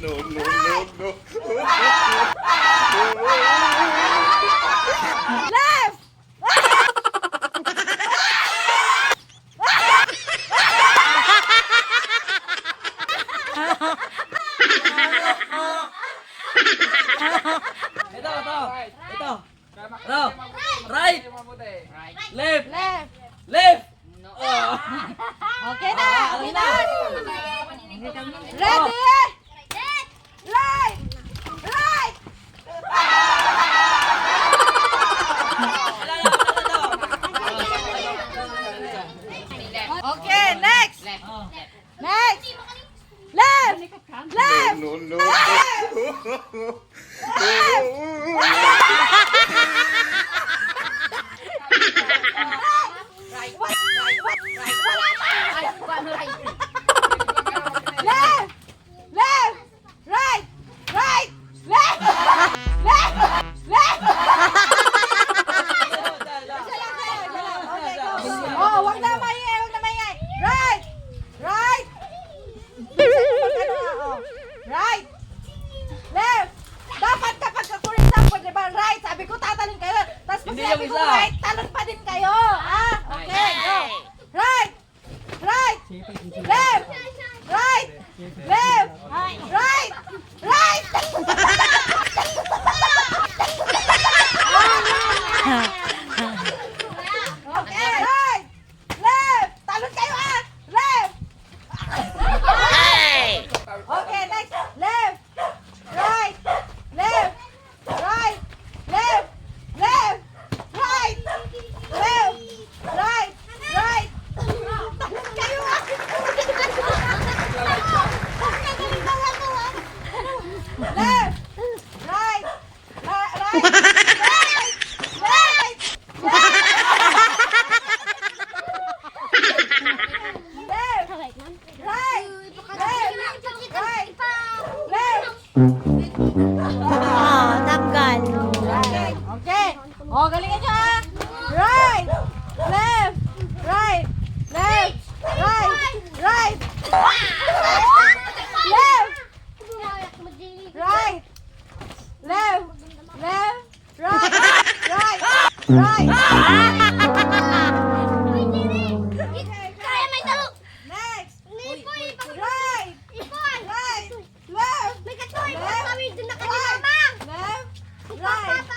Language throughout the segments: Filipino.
No, no, no, no. Left! Ito, ito. Ito. Ito. Right. Left. Left! Left. Okay na! Ah, Okay na. Ready? Oh, tanggal. Okay. Okay. Oh, galingan nyo ha. Right. Left. Right. Left. Right. Right. Left. Right. Left. Left. Right. Right. Right. Kaya may talo. Next. Nipoy, Right. Right. Left. May katoy, Left. papawid doon na kay Right. Mama. Left. Si Right. Papa,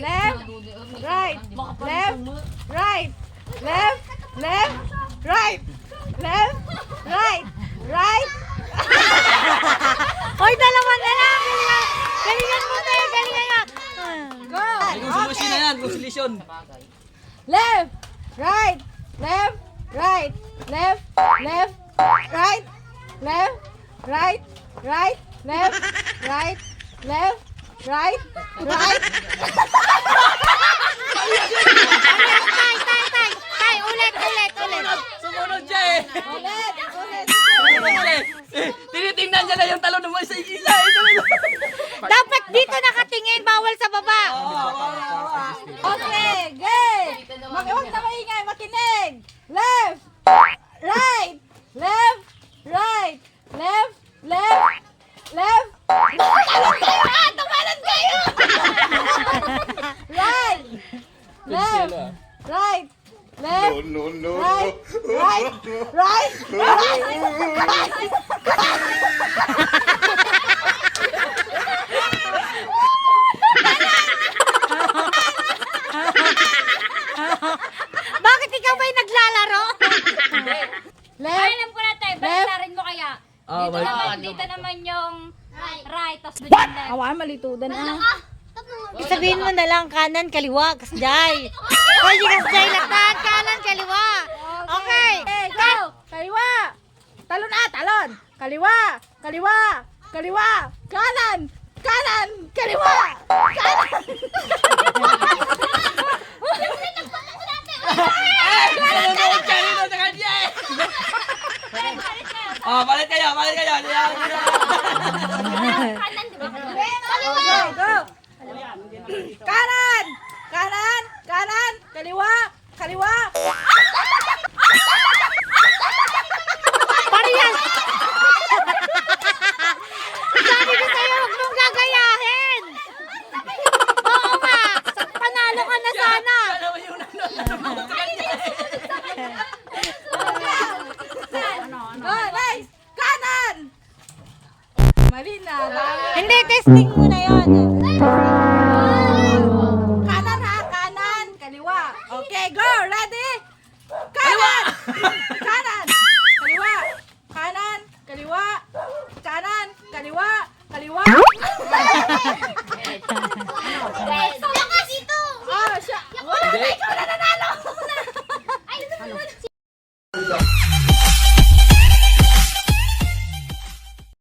Left. Right. Left. Right. Left. Left. Right. Left. Right. Right. Hoy, dalawa na lang. Galingan, galingan mo tayo, galingan nga. Go. Resolution na yan. Resolution. Left, right, left, right, left, left, right, left, right, right, left, right, left, right, right. No, no, no, right, no. right, right, right. Bakit ikaw ba'y naglalaro? Left, Alam ko na tayo, balisarin mo kaya. Ah, Dito naman, dito naman yung right, tapos doon yung left. Awan, malitudan ah. sabihin mo na lang kanan, kaliwa, kasjay. Pwede kasjay lahat, kanan, kaliwa. Okay. Okay, go! Kaliwa! Talon ah, talon! Kaliwa! Kaliwa! Kaliwa! Kanan! Kanan! Kaliwa! Kanan! Oh, balik kayo, balik kayo. Liyan, Testing mo na yun. Kanan ha, kanan, kaliwa. Okay, go, ready? Kanan!